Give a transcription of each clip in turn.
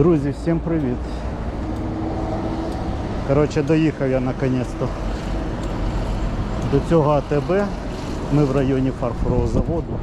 Друзі, всім привіт. Коротше, доїхав я наконець-то до цього АТБ. Ми в районі фарфорового заводу,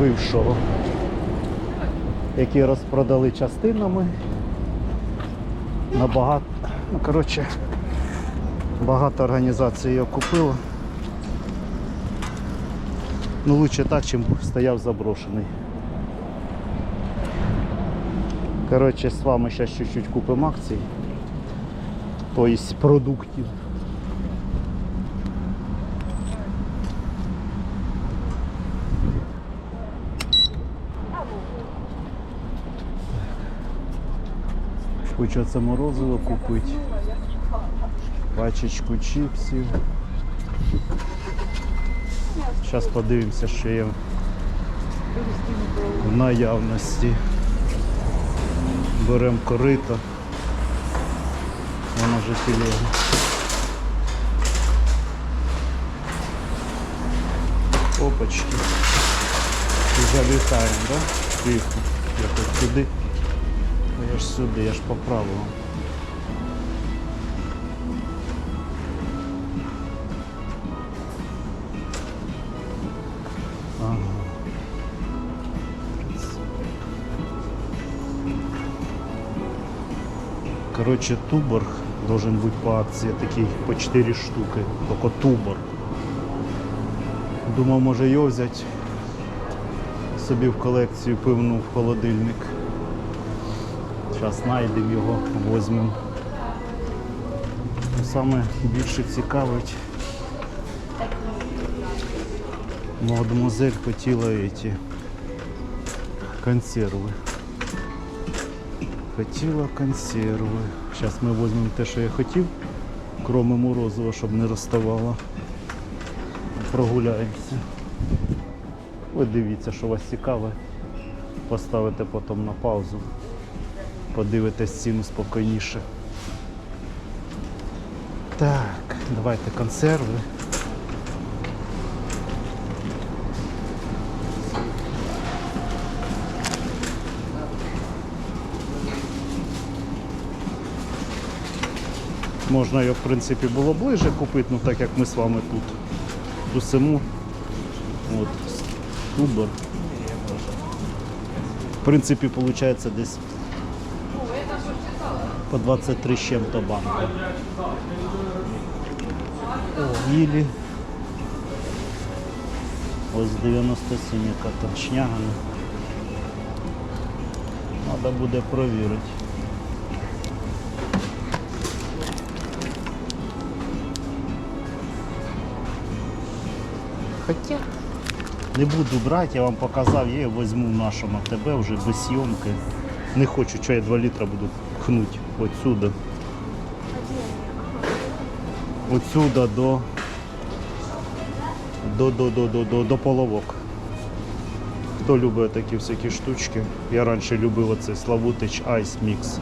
бившого, який розпродали частинами. На багато, ну, коротше, багато організацій його купило. Ну, лучше так, чим стояв заброшений. Коротше, з вами зараз чуть-чуть купимо акцій. Тобто продуктів. Хочу це морозиво купити. Пачечку чіпсів. Зараз подивимося, що є в наявності. Беремо корито. Воно вже телега. Опачки. І залітаємо, да? Тихо. Я тут сюди. А я ж сюди, я ж по правилам. Короче, туборг должен быть по акции такий по 4 штуки. Только туборг. Думав, може його взяти собі в колекцію пивну в холодильник. Зараз знайдемо його, візьмемо. Ну, Саме більше цікавить. Мадемуазель хотіла эти консерви. Хотіла консерви. Зараз ми візьмемо те, що я хотів, кроме морозива, щоб не розставало. Прогуляємося. Ви дивіться, що вас цікаве. Поставите потім на паузу. Подивитесь ціну спокійніше. Так, давайте консерви. Можна його, в принципі, було ближе купити, ну так як ми з вами тут тусимо. От, тубер. В принципі, виходить десь по 23 з чим-то банка. О, Вілі. Ось 97 яка. Треба буде провірити. Хоча не буду брати, я вам показав, я його візьму в нашому АТБ вже без зйомки. Не хочу, що я 2 літра буду пхнути отсюда. Отсюда до до, до, до, до, до, до половок. Хто любить такі всякі штучки? Я раніше любив оцей Славутич Ice Mix.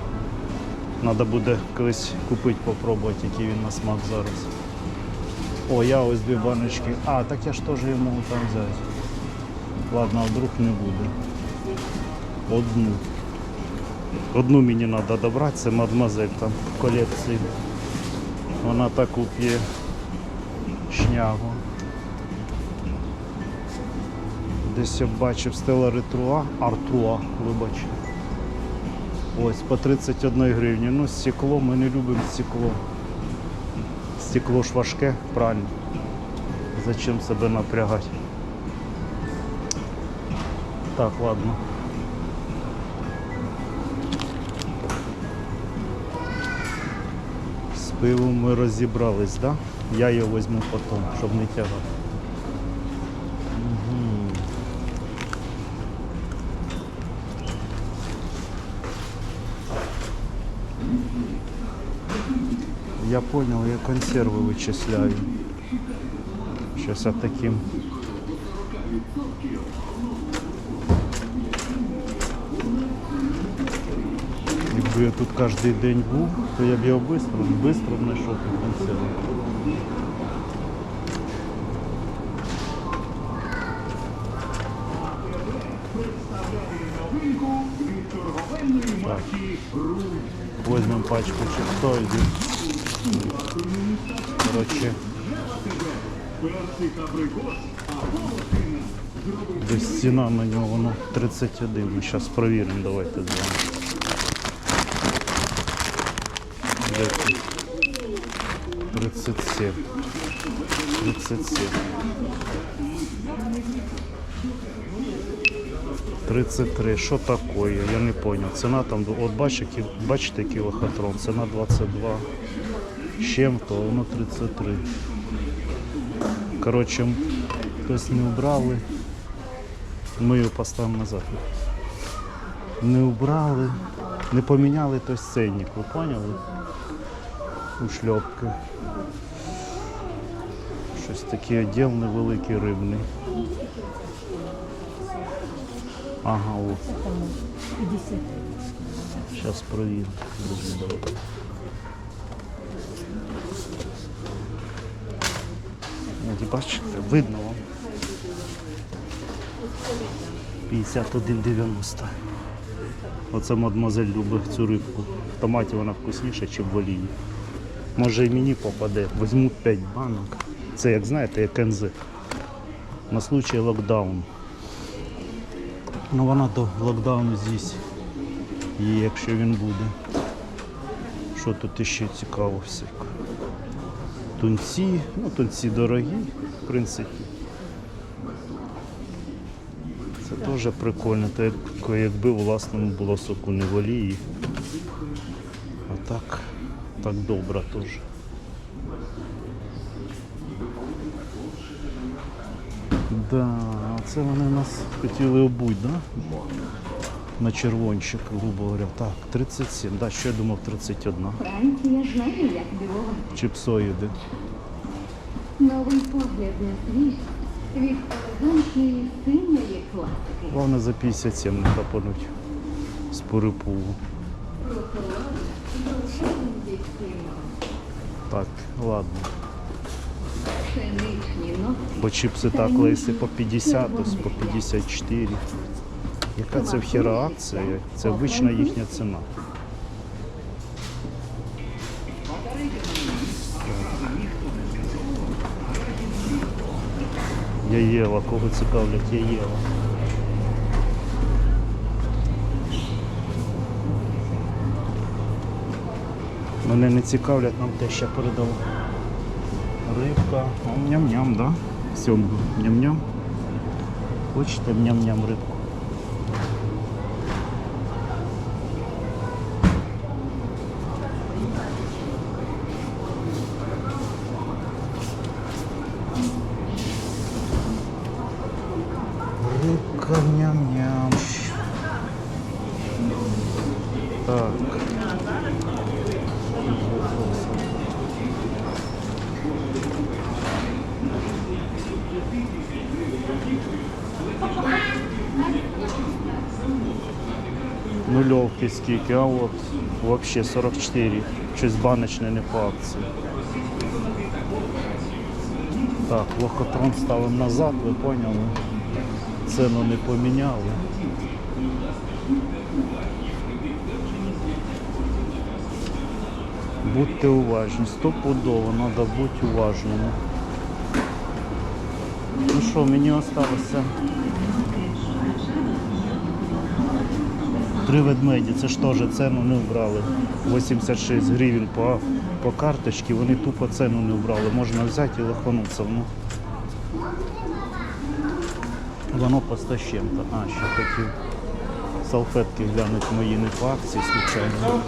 Треба буде колись купити, попробувати, який він на смак зараз. О, я ось дві баночки. А, так я ж теж її можу там взяти. Ладно, а вдруг не буде. Одну. Одну мені треба добрати, це мадмазель там в колекції. Вона таку п'є шнягу. Десь я бачив стела ретруа, артруа, вибач. Ось по 31 гривні. Ну, стекло, ми не любимо стекло. Стекло ж важке, правильно. Зачем себе напрягати? Так, ладно. З пивом ми розібрались, да? Я його візьму потім, щоб не тягати. Мгм. Я понял, я консервы вычисляю. Сейчас я таким. Якби я тут кожен день був, то я б його швидко, швидко знайшов тут консерви. Так. Возьмем пачку чипсоидів. Короче. Десь ціна на нього воно 31. Ми зараз провіримо, давайте з вами. Де 37. 37. 33. Що таке? Я не зрозумів. Ціна там, от бачите, бачите кілохатрон, ціна 22 а воно 33. Коротше, хтось не убрали. Ми його поставимо назад. Не убрали, не поміняли той ценник, ви поняли? У шльопки. Щось такий відділ невеликий рибний. Ага, о. 50. Зараз провірю. Подожди, бачите, видно вам. 51,90. Оце мадемуазель любить цю рибку. В томаті вона вкусніша, ніж в олії. Може і мені попаде. Візьму 5 банок. Це як знаєте, як НЗ. На случай локдауну. Ну вона до локдауну з'їсть. І якщо він буде. Що тут іще цікаво всяко? Тунці, ну тунці дорогі, в принципі. Це теж прикольно, то як, якби власному було соку не в олії. А так, так добре теж. Да, це вони нас хотіли обуть, да? На червончик, грубо говоря. Так, 37. Да, що я думав 31. Франція знає, як білого. Чіпсоїди. Новий погляд на світ від елегантної синьої класики. Головне за 57 не хапануть з перепугу. Так, ладно. Бо чіпси так лиси по 50, ось по 54. Яка це вхера акція? Це обична їхня ціна. Я їла, кого цікавлять, я їла. Мене не цікавлять, нам те ще передали. Рибка. Ням-ням, да? Сьомга. Ням-ням. Хочете ням-ням рибку? Рыбка ням-ням. Так. Нульовки скільки, а от взагалі 44. Щось баночне не по акції. Так, лохотрон ставимо назад, ви поняли? Ціну не поміняли. Будьте уважні, стопудово, треба бути уважними. Ну що, мені залишилося Три ведмеді, це ж теж ціну не вбрали. 86 гривень по, по карточці, вони тупо ціну не вбрали. Можна взяти і лоханутися. Ну. Воно по 100 чим-то. А, ще хотів салфетки глянути мої не по акції, случайно.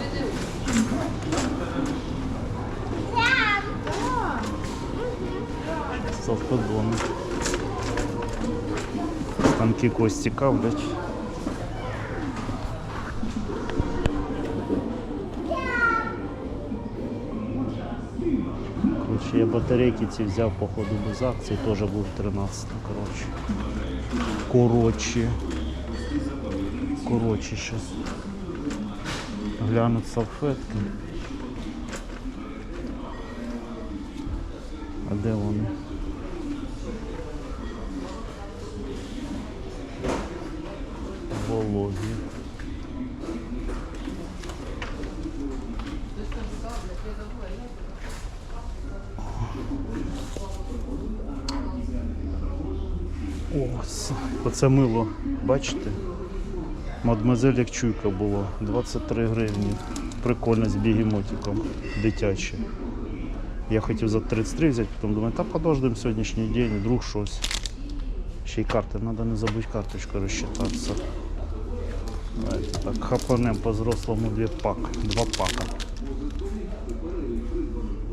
Салфетони. Станки когось цікавлять. Короче, я батарейки ці взяв походу без акції, теж був 13. Коротше. Коротше. Коротше, щас. Глянуть салфетки. А де вони? Вологі. Оце мило, бачите? Мадмазель як чуйка було. 23 гривні. Прикольно з бігемотиком дитяче. Я хотів за 33 взяти, потім думаю, та подождемо сьогоднішній день, вдруг щось. Ще й карти, треба не забути карточку розчитатися. Давайте так, хапанем по-взрослому дві пак, два пака.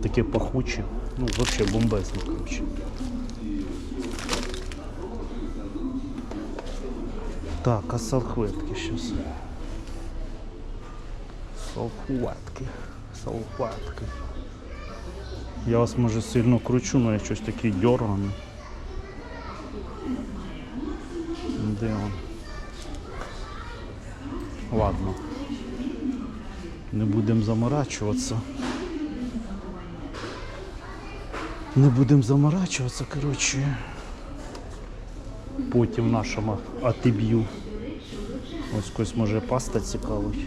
Такі пахучі. Ну, взагалі бомбезні, коротше. Так, а салфетки сейчас. Салфетки. Салфетки. Я вас може сильно кручу, але я щось такий дерганий. Де он? Ладно. Не будемо заморачуватися. Не будемо заморачуватися, коротше. Потім нашому атиб'ю. Ось когось може паста цікавить.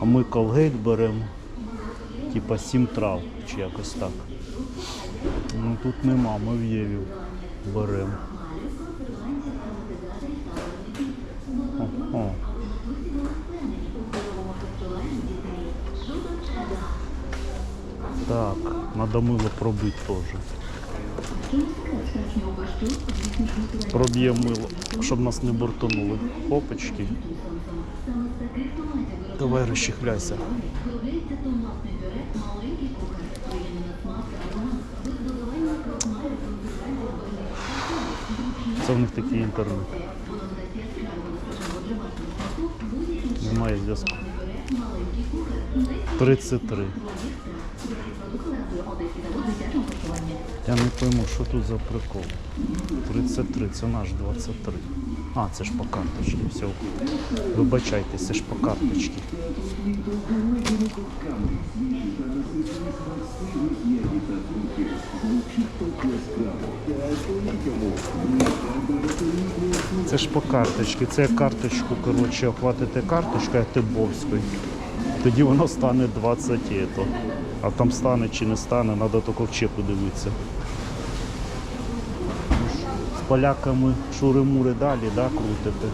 А ми колгейт беремо. Типа сім трав чи якось так. Ну тут нема, ми в Єві беремо. Так, надо мило пробити теж. Проб'ємо мило, щоб нас не бортонули. Хопочки. Давай розчихляйся. Це в них такий інтернет. Немає зв'язку. 33. Я не пойму, що тут за прикол. 33, це наш 23. А, це ж по карточці, все. Вибачайте, це ж по карточці. Це ж по карточці. Це карточку, коротше, оплатите карточкою Тибовською. Тоді воно стане 20 ето. А там стане чи не стане, треба тільки в чеку дивитися. З поляками шури-мури далі, да, крутите.